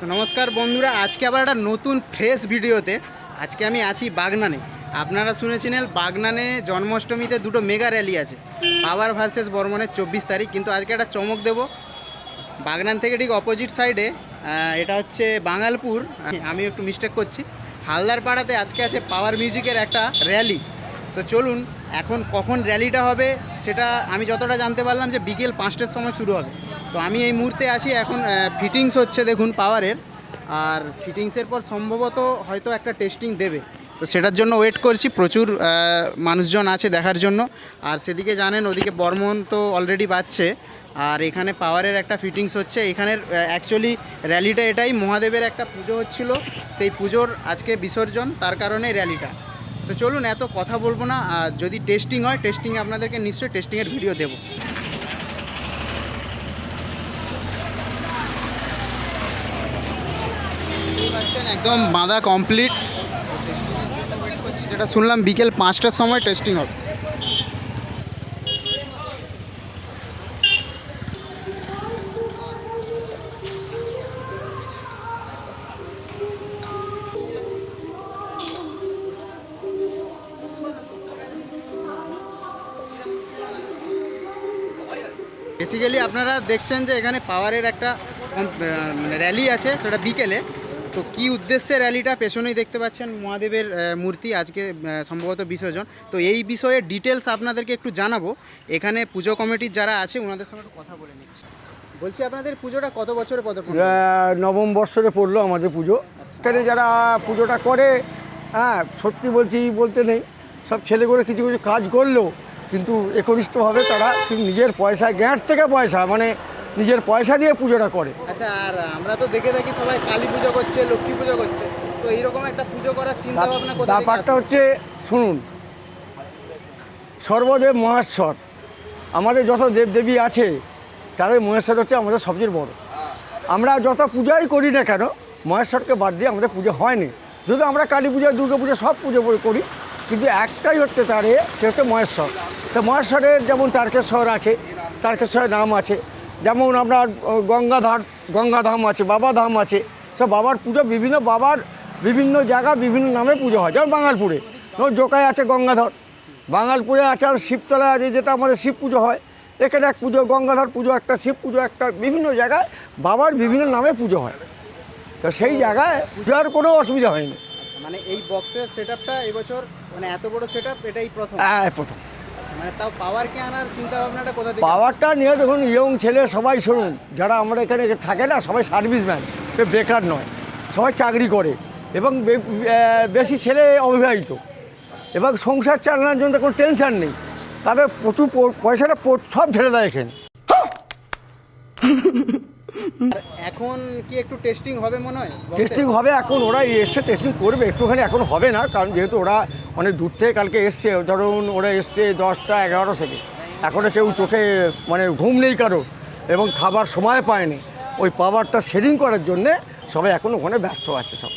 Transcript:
তো নমস্কার বন্ধুরা, আজকে আবার একটা নতুন ফ্রেশ ভিডিওতে আজকে আমি আছি বাগনানে। আপনারা শুনেছিলেন বাগনানে জন্মাষ্টমীতে দুটো মেগা র্যালি আছে, পাওয়ার ভার্সেস বর্মনের চব্বিশ তারিখ, কিন্তু আজকে একটা চমক দেব। বাগনান থেকে ঠিক অপোজিট সাইডে এটা হচ্ছে বাঙালপুর আমি একটু মিস্টেক করছি। হালদার পাড়াতে আজকে আছে পাওয়ার মিউজিকের একটা র্যালি তো চলুন, এখন কখন র্যালিটা হবে সেটা আমি যতটা জানতে পারলাম যে বিকেল পাঁচটার সময় শুরু হবে। তো আমি এই মুহূর্তে আছি, এখন ফিটিংস হচ্ছে দেখুন পাওয়ারের আর ফিটিংসের পর সম্ভবত হয়তো একটা টেস্টিং দেবে। তো সেটার জন্য ওয়েট করছি, প্রচুর মানুষজন আছে দেখার জন্য। আর সেদিকে জানেন, ওদিকে বর্মন তো অলরেডি পাচ্ছে আর এখানে পাওয়ারের একটা ফিটিংস হচ্ছে। এখানের অ্যাকচুয়ালি র্যালিটা এটাই মহাদেবের একটা পুজো হচ্ছিল। সেই পুজোর আজকে বিসর্জন, তার কারণে র্যালিটা তো চলুন, এত কথা বলব না, আর যদি টেস্টিং হয় টেস্টিংয়ে আপনাদেরকে নিশ্চয়ই টেস্টিংয়ের ভিডিও দেবো। একদম বাঁধা কমপ্লিট যেটা শুনলাম বিকেল পাঁচটার সময় টেস্টিং হবে। বেসিক্যালি আপনারা দেখছেন যে এখানে পাওয়ারের একটা কম- মানে র্যালি আছে সেটা বিকেলে। তো কি উদ্দেশ্যে র্যালিটা পেছনেই দেখতে পাচ্ছেন মহাদেবের মূর্তি আজকে সম্ভবত বিসর্জন। তো এই বিষয়ে ডিটেলস আপনাদেরকে একটু জানাব। এখানে পুজো কমিটির যারা আছে ওনাদের সঙ্গে কথা বলে নিচ্ছি। বলছি আপনাদের পুজোটা কত বছরে আহ, নবম বৎসরে পড়ল আমাদের পুজো। এখানে যারা পুজোটা করে হ্যাঁ সত্যি বলছি বলতে নেই। সব ছেলে করে কিছু কিছু কাজ করলেও কিন্তু একনিষ্ঠভাবে তারা নিজের পয়সা গ্যাস থেকে পয়সা মানে নিজের পয়সা দিয়ে পুজোটা করে। আচ্ছা আর আমরা তো দেখে থাকি সবাই কালী পুজো করছে লক্ষ্মী পুজো করছে। তো এইরকম একটা পুজো করার চিন্তা ভাবনা ব্যাপারটা হচ্ছে শুনুন সর্বদেব মহেশ্বর আমাদের যত দেবদেবী আছে তাদের মহেশ্বর হচ্ছে আমাদের সবচেয়ে বড়। আমরা যত পূজাই করি না কেন মহেশ্বরকে বাদ দিয়ে আমাদের পুজো হয়নি। যদি আমরা কালী পূজা দুর্গা পূজা সব পুজো করি কিন্তু একটাই হচ্ছে তারে সে হচ্ছে মহেশ্বর। তো মহেশ্বরের যেমন তারকেশ্বর আছে তারকেশ্বরের নাম আছে যেমন আপনার গঙ্গাধার গঙ্গাধাম আছে বাবাধাম আছে সব বাবার পুজো বিভিন্ন বাবার বিভিন্ন জায়গা বিভিন্ন নামে পুজো হয় যেমন বাঙালপুরে। যেমন জোকায় আছে গঙ্গাধর বাঙালপুরে আছে আর শিবতলা আছে যেটা আমাদের শিব পুজো হয় এখানে এক পুজো গঙ্গাধর পুজো একটা শিব পুজো একটা বিভিন্ন জায়গায় বাবার বিভিন্ন নামে পুজো হয়। তো সেই জায়গায় পূজার কোনো অসুবিধা হয়নি। আচ্ছা, মানে এই বক্সের সেট আপটা এবছর মানে এত বড় সেটআপ এটাই প্রথম? হ্যাঁ প্রথম। আচ্ছা, মানে তাও পাওয়ারকে আনার চিন্তা ভাবনাটা কোথা থেকে? পাওয়ারটা নিয়ে দেখুন ইয়ং ছেলে সবাই শুনুন। যারা আমরা এখানে থাকে না সবাই সার্ভিসম্যান সে বেকার নয়। সবাই চাকরি করে এবং বেশি ছেলে অবিবাহিত। এবং সংসার চালানোর জন্য কোনো টেনশন নেই। তাদের প্রচুর পয়সাটা সব ঢেলে দেয় এখানে। এখন কি একটু টেস্টিং হবে মনে হয়? টেস্টিং হবে এখন ওরা এসছে টেস্টিং করবে। একটুখানি এখন হবে না কারণ যেহেতু ওরা অনেক দূর থেকে কালকে এসছে, ধরুন ওরা এসছে দশটা এগারো থেকে। এখনও কেউ চোখে মানে ঘুম নেই কারও এবং খাবার সময় পায়নি। ওই পাওয়ারটা শেডিং করার জন্যে সবাই এখন ওখানে ব্যস্ত আছে সব।